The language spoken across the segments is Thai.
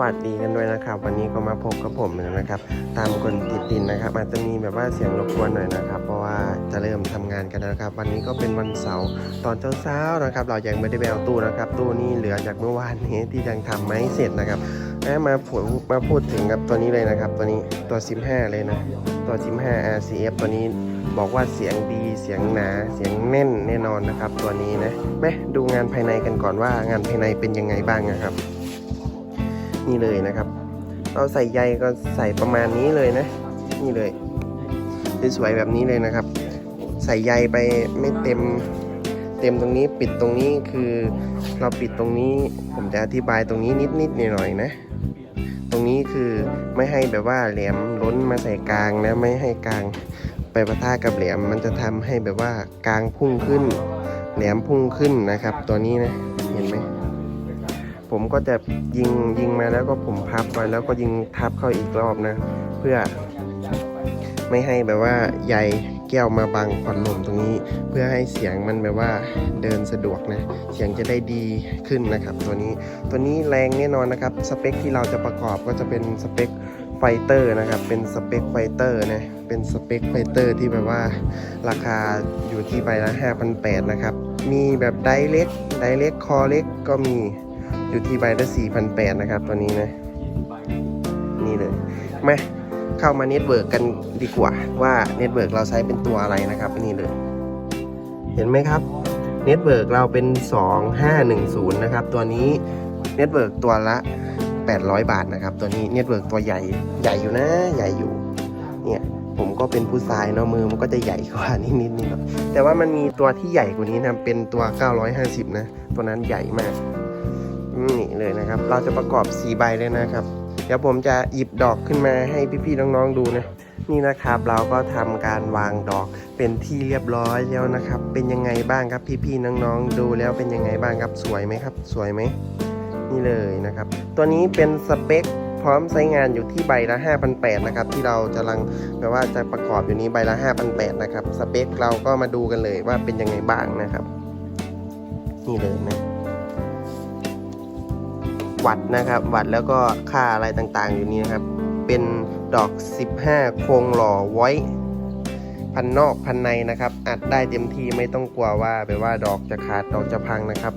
วัสดีกันด้วยนะครับ วันนี้ก็มาพบกับผมนะครับ ตามคนติดดินนะครับ อาจจะมีแบบว่าเสียงรบกวนหน่อยนะครับ เพราะว่าจะเริ่มทำงานกันนะครับ วันนี้ก็เป็นวันเสาร์ตอนเช้าๆนะครับ เรายังไม่ได้ไปเอาตู้นะครับ ตู้นี้เหลือจากเมื่อวานนี้ที่ยังทำไม่เสร็จนะครับแล้วมาพูดมาพูดถึงกับตัวนี้เลยนะครับ ตัวนี้ตัว 15 เลยนะตัว 15 RCF ตัวนี้บอกว่าเสียงดีเสียงหนาเสียงแน่นแน่นอนนะครับ ตัวนี้นะแม่ดูงานภายในกันก่อนว่างานภายในเป็นยังไงบ้างนะครับ นี่เลยนะครับ เราใส่ใยก็ใส่ประมาณนี้เลยนะ นี่เลยสวยๆแบบนี้เลยนะครับ ใส่ใยไปไม่เต็มเต็มตรงนี้ปิดตรงนี้คือเราปิดตรงนี้ผมจะอธิบายตรงนี้นิดๆหน่อยๆนะ ตรงนี้คือไม่ให้แบบว่าแหลมล้นมาใส่กลางนะไม่ให้กลางไปปะทะกับแหลมมันจะทำให้แบบว่ากลางพุ่งขึ้น แหลมพุ่งขึ้นนะครับ ตัวนี้นะ ผมก็จะยิงยิงมาแล้วก็ผมพับไว้แล้วก็ยิงทับเข้าอีกรอบนะ เพื่อไม่ให้แบบว่าใยแก้วมาบังผ่อนลมตรงนี้ เพื่อให้เสียงมันแบบว่าเดินสะดวกนะ เสียงจะได้ดีขึ้นนะครับ ตัวนี้ตัวนี้แรงแน่นอนนะครับ สเปคที่เราจะประกอบก็จะเป็นสเปคไฟเตอร์นะครับ เป็นสเปคไฟเตอร์นะ เป็นสเปคไฟเตอร์ที่แบบว่าราคาอยู่ที่ใบละ5,800นะครับ มีแบบไดเล็กไดเล็กคอเล็กก็มี อยู่ที่ใบละ4,800นะครับตัวนี้นะ นี่เลยมาเข้ามาเน็ตเวิร์กกันดีกว่า ว่าเน็ตเวิร์กเราใช้เป็นตัวอะไรนะครับนี่เลย เห็นไหมครับเน็ตเวิร์กเราเป็น 2510 นะครับ ตัวนี้เน็ตเวิร์กตัวละ 800 บาทนะครับ ตัวนี้เน็ตเวิร์กตัวใหญ่ใหญ่อยู่นะ ใหญ่อยู่เนี่ยผมก็เป็นผู้ชายเนาะมือมันก็จะใหญ่กว่านิดนิดนึงครับแต่ว่ามันมีตัวที่ใหญ่กว่านี้นะเป็นตัว 950 นะ ตัวนั้นใหญ่มาก นี่เลยนะครับ เราจะประกอบสีใบเลยนะครับ เดี๋ยวผมจะหยิบดอกขึ้นมาให้พี่ๆน้องๆดูนะนี่นะครับเราก็ทำการวางดอกเป็นที่เรียบร้อยแล้วนะครับ เป็นยังไงบ้างครับพี่ๆน้องๆดูแล้วเป็นยังไงบ้างครับสวยไหมครับ สวยไหมนี่เลยนะครับ ตัวนี้เป็นสเปคพร้อมใช้งานอยู่ที่ใบละ 5,800นะครับที่เราจะลังแบบว่าจะประกอบอยู่นี้ใบละ 5,800นะครับสเปคเราก็มาดูกันเลยว่าเป็นยังไงบ้างนะครับ นี่เลยนะ วัดนะครับ วัดแล้วก็ค่าอะไรต่างๆ อยู่นี้นะครับ เป็นดอก 15 โครงหล่อไว้พันนอกพันในนะครับ อัดได้เต็มที่ไม่ต้องกลัวว่าแบบว่าดอกจะขาดดอกจะพังนะครับ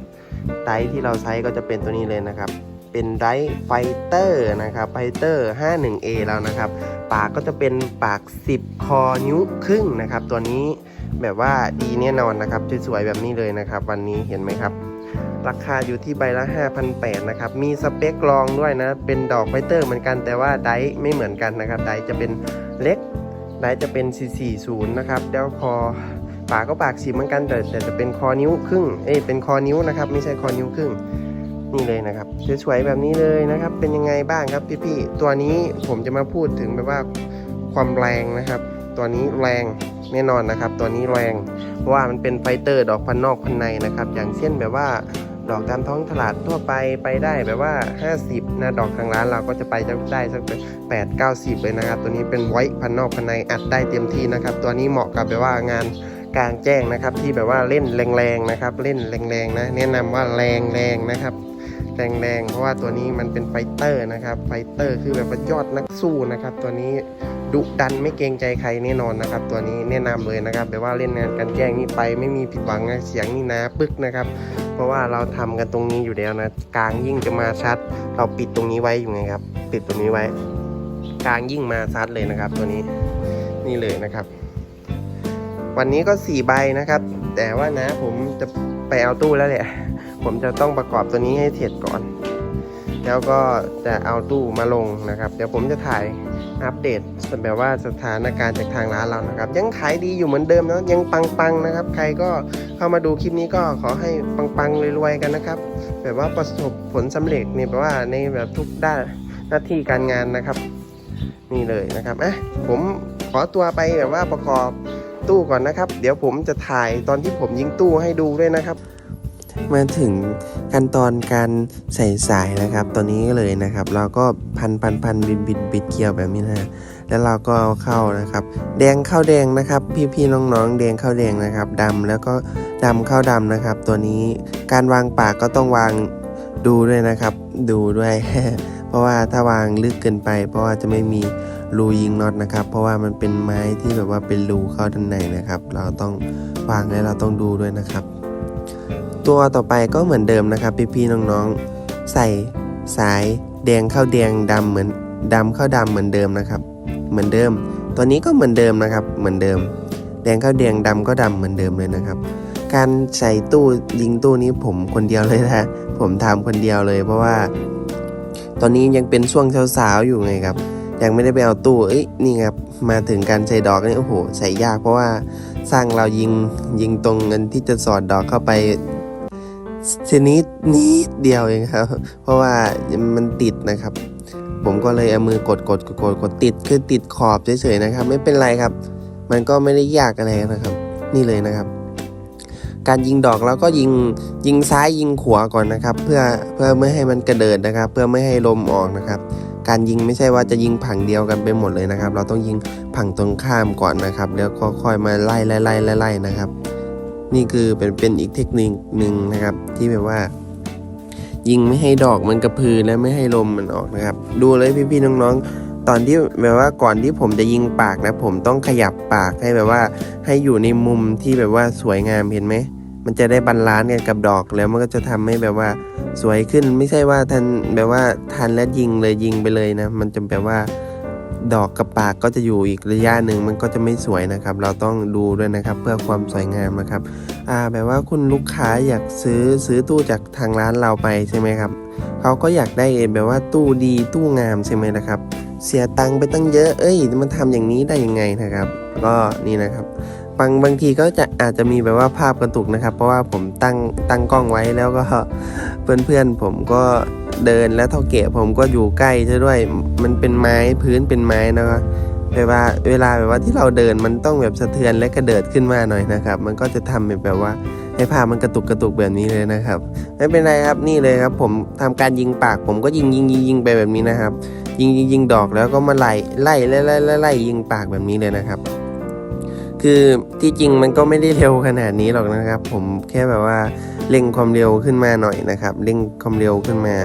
ไดร์ที่เราใช้ก็จะเป็นตัวนี้เลยนะครับ เป็นไดร์ไฟเตอร์นะครับไฟเตอร์ 51A แล้วนะครับ ปากก็จะเป็นปาก 10 คอนิ้วครึ่งนะครับ ตัวนี้ แบบว่าดีแน่นอนนะครับสวยๆแบบนี้เลยนะครับ วันนี้เห็นไหมครับ ราคาอยู่ที่ใบละ5,800นะครับ มีสเปครองด้วยนะ เป็นดอกไฟเตอร์เหมือนกันแต่ว่าไดร์ไม่เหมือนกันนะครับ ไดจะเป็นเล็ก ไดจะเป็น 440 นะครับแล้วคอปากก็ปากสีเหมือนกันแต่แต่จะเป็นคอนิ้วครึ่ง เอ้ยเป็นคอนิ้วนะครับ ไม่ใช่คอนิ้วครึ่งนี่เลยนะครับสวยๆแบบนี้เลยนะครับ เป็นยังไงบ้างครับพี่ๆตัวนี้ผมจะมาพูดถึงแบบว่าความแรงนะครับ ตัวนี้แรงแน่นอนนะครับ ตัวนี้แรงเพราะว่ามันเป็นไฟเตอร์ดอกพันนอกพันในนะครับ อย่างเช่นแบบว่าดอกตามท้องตลาดทั่วไปไปได้แบบว่า 50นะดอกทางร้านเราก็จะไปได้สักแปดเก้าสิบเลยนะครับ ตัวนี้เป็นไว้พันนอกพันในอัดได้เต็มที่นะครับ ตัวนี้เหมาะกับแบบว่างานกลางแจ้งนะครับ ที่แบบว่าเล่นแรงๆนะครับ เล่นแรงๆนะ แนะนำว่าแรงๆนะครับแรงๆเพราะว่าตัวนี้มันเป็นไฟเตอร์นะครับ ไฟเตอร์คือแบบว่ายอดนักสู้นะครับ ตัวนี้ ดุดันไม่เกรงใจใครแน่นอนนะครับ ตัวนี้แนะนำเลยนะครับแบบว่าเล่นงานกันแกล้งนี่ไปไม่มีผิดหวังนะเสียงนี่นะปึ๊กนะครับ เพราะว่าเราทำกันตรงนี้อยู่แล้วนะกลางยิ่งจะมาชัด เราปิดตรงนี้ไว้อยู่ไงครับ ปิดตรงนี้ไว้ กลางยิ่งมาชัดเลยนะครับ ตัวนี้นี่เลยนะครับ วันนี้ก็สี่ใบนะครับ แต่ว่านะผมจะไปเอาตู้แล้วแหละผมจะต้องประกอบตัวนี้ให้เสร็จก่อน แล้วก็จะเอาตู้มาลงนะครับ เดี๋ยวผมจะถ่ายอัปเดตแบบว่าสถานการณ์จากทางร้านเรานะครับ ยังขายดีอยู่เหมือนเดิมนะยังปังๆนะครับ ใครก็เข้ามาดูคลิปนี้ก็ขอให้ปังๆรวยๆกันนะครับ แบบว่าประสบผลสำเร็จนี่แปลว่าในแบบทุกด้านหน้าที่การงานนะครับ นี่เลยนะครับอะผมขอตัวไปแบบว่าประกอบตู้ก่อนนะครับ เดี๋ยวผมจะถ่ายตอนที่ผมยิงตู้ให้ดูด้วยนะครับ มาถึงขั้นตอนการใส่สายนะครับ ตัวนี้เลยนะครับ เราก็พันพันพันบินบินบิดเกี่ยวแบบนี้นะแล้วเราก็เอาเข้านะครับ แดงเข้าแดงนะครับ พี่พี่น้องๆ แดงเข้าแดงนะครับดำแล้วก็ดำเข้าดำนะครับ ตัวนี้การวางปากก็ต้องวางดูด้วยนะครับ ดูด้วย เพราะว่าถ้าวางลึกเกินไป เพราะว่าจะไม่มีรูยิงน็อตนะครับ เพราะว่ามันเป็นไม้ที่แบบว่าเป็นรูเข้าด้านในนะครับ เราต้องวางและเราต้องดูด้วยนะครับ ตัวต่อไปก็เหมือนเดิมนะครับพี่ๆน้องๆ ใส่สายแดงเข้าแดงดำเหมือนดำเข้าดำเหมือนเดิมนะครับ เหมือนเดิม ตัวนี้ก็เหมือนเดิมนะครับ เหมือนเดิม แดงเข้าแดงดำก็ดำเหมือนเดิมเลยนะครับ การใส่ตู้ยิงตู้นี้ผมคนเดียวเลยนะผมทำคนเดียวเลย เพราะว่า ตอนนี้ยังเป็นช่วงสาวๆอยู่ไงครับยังไม่ได้ไปเอาตู้ เอ้ย นี่ครับ มาถึงการใส่ดอกนี่โอ้โห ใส่ยากเพราะว่าสร้างเรายิงยิงตรงเงินที่จะสอดดอกเข้าไป ชนิดนิดเดียวเองครับ เพราะว่ามันติดนะครับ ผมก็เลยเอามือกดกดกดกดกดติดคือติดขอบเฉยๆนะครับ ไม่เป็นไรครับ มันก็ไม่ได้ยากอะไรนะครับ นี่เลยนะครับ การยิงดอกเราก็ยิงยิงซ้ายยิงขวาก่อนนะครับ เพื่อเพื่อไม่ให้มันกระเดิดนะครับ เพื่อไม่ให้ลมออกนะครับ การยิงไม่ใช่ว่าจะยิงผังเดียวกันไปหมดเลยนะครับ เราต้องยิงผังตรงข้ามก่อนนะครับ แล้วก็ค่อยมาไล่ไล่ไล่ไล่ไล่นะครับ นี่คือเป็นเป็นอีกเทคนิคหนึ่งนะครับ ที่แบบว่า ยิงไม่ให้ดอกมันกระพือและไม่ให้ลมมันออกนะครับ ดูเลยพี่ๆน้องๆ ตอนที่แบบว่าก่อนที่ผมจะยิงปากนะ ผมต้องขยับปากให้แบบว่า ให้อยู่ในมุมที่แบบว่าสวยงามเห็นไหมมันจะได้บรรลานกันกับดอกแล้วมันก็จะทำให้แบบว่าสวยขึ้นไม่ใช่ว่าทันแบบว่าทันแล้วยิงเลยยิงไปเลยนะ มันจะแบบว่า ดอกกับปากก็จะอยู่อีกระยะหนึ่งมันก็จะไม่สวยนะครับ เราต้องดูด้วยนะครับเพื่อความสวยงามนะครับอ่าแบบว่าคุณลูกค้าอยากซื้อซื้อตู้จากทางร้านเราไปใช่ไหมครับเขาก็อยากได้แบบว่าตู้ดีตู้งามใช่ไหมนะครับ เสียตังค์ไปตั้งเยอะเอ้ยมันทำอย่างนี้ได้ยังไงนะครับ ก็นี่นะครับบางบางทีก็จะอาจจะมีแบบว่าภาพกระตุกนะครับ เพราะว่าผมตั้งตั้งกล้องไว้แล้วก็เพื่อนเพื่อนๆผมก็ เดินแล้วเท่าเกะผมก็อยู่ใกล้ซะด้วย มันเป็นไม้พื้นเป็นไม้นะครับแบบว่าเวลาแบบว่าที่เราเดินมันต้องแบบสะเทือนและกระเดิดขึ้นมาหน่อยนะครับ มันก็จะทำแบบว่าให้ภามันกระตุกกระตุกแบบนี้เลยนะครับ ไม่เป็นไรครับนี่เลยครับ ผมทำการยิงปาก ผมก็ยิงยิงยิงยิงไปแบบนี้นะครับ ยิงยิงยิงดอกแล้วก็มาไล่ไล่ไล่ไล่ไล่ยิงปากแบบนี้เลยนะครับ คือที่จริงมันก็ไม่ได้เร็วขนาดนี้หรอกนะครับ ผมแค่แบบว่าเร่งความเร็วขึ้นมาหน่อยนะครับเร่งความเร็วขึ้นมา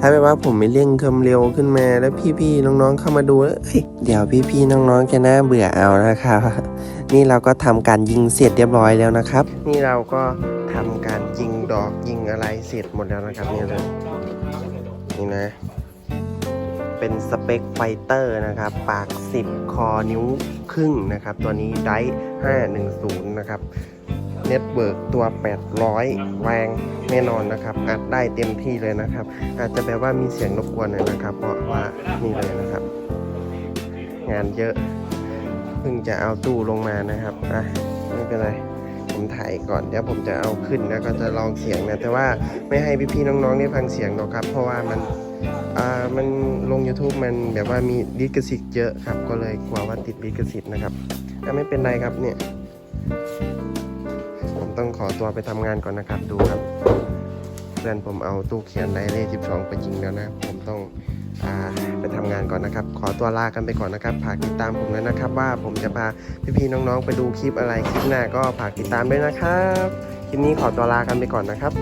ถ้าแบบว่าผมไม่เร่งความเร็วขึ้นมาแล้วพี่ๆน้องๆเข้ามาดูแล้วเฮ้ยเดี๋ยวพี่ๆน้องๆจะน่าเบื่อเอานะครับ นี่เราก็ทำการยิงเสร็จเรียบร้อยแล้วนะครับ นี่เราก็ทำการยิงดอกยิงอะไรเสร็จหมดแล้วนะครับนี่เลยนี่นะ เป็นสเปคไฟเตอร์นะครับ ปาก 10 คอนิ้วครึ่งนะครับ ตัวนี้ได510 นะครับเน็ตเวิร์กตัว 800 แรงแน่นอนนะครับ อัดได้เต็มที่เลยนะครับ อาจจะแบบว่ามีเสียงรบกวนหน่อยนะครับ เพราะว่านี่เลยนะครับ งานเยอะ เพิ่งจะเอาตู้ลงมานะครับอะไม่เป็นไร ผมถ่ายก่อน เดี๋ยวผมจะเอาขึ้นแล้วก็จะลองเสียงนะ แต่ว่าไม่ให้พี่ๆน้องๆได้ฟังเสียงหรอกครับ เพราะว่ามัน มันลง YouTube มันแบบว่ามีลิขสิทธิ์เยอะครับ ก็เลยกลัวว่าติดลิขสิทธิ์นะครับแต่ไม่เป็นไรครับเนี่ยผมต้องขอตัวไปทำงานก่อนนะครับดูครับเพื่อนผมเอาตู้เขียนไดเล่12 ไปยิงแล้วนะ ผมต้องอไปทำงานก่อนนะครับ ขอตัวลากันไปก่อนนะครับฝากติดตามผมด้วยนะครับ ว่าผมจะพาพี่ๆน้องๆ ไปดูคลิปอะไรคลิปหน้าก็ฝากติดตามด้วยนะครับคลิปนี้ขอตัวลากันไปก่อนนะครับ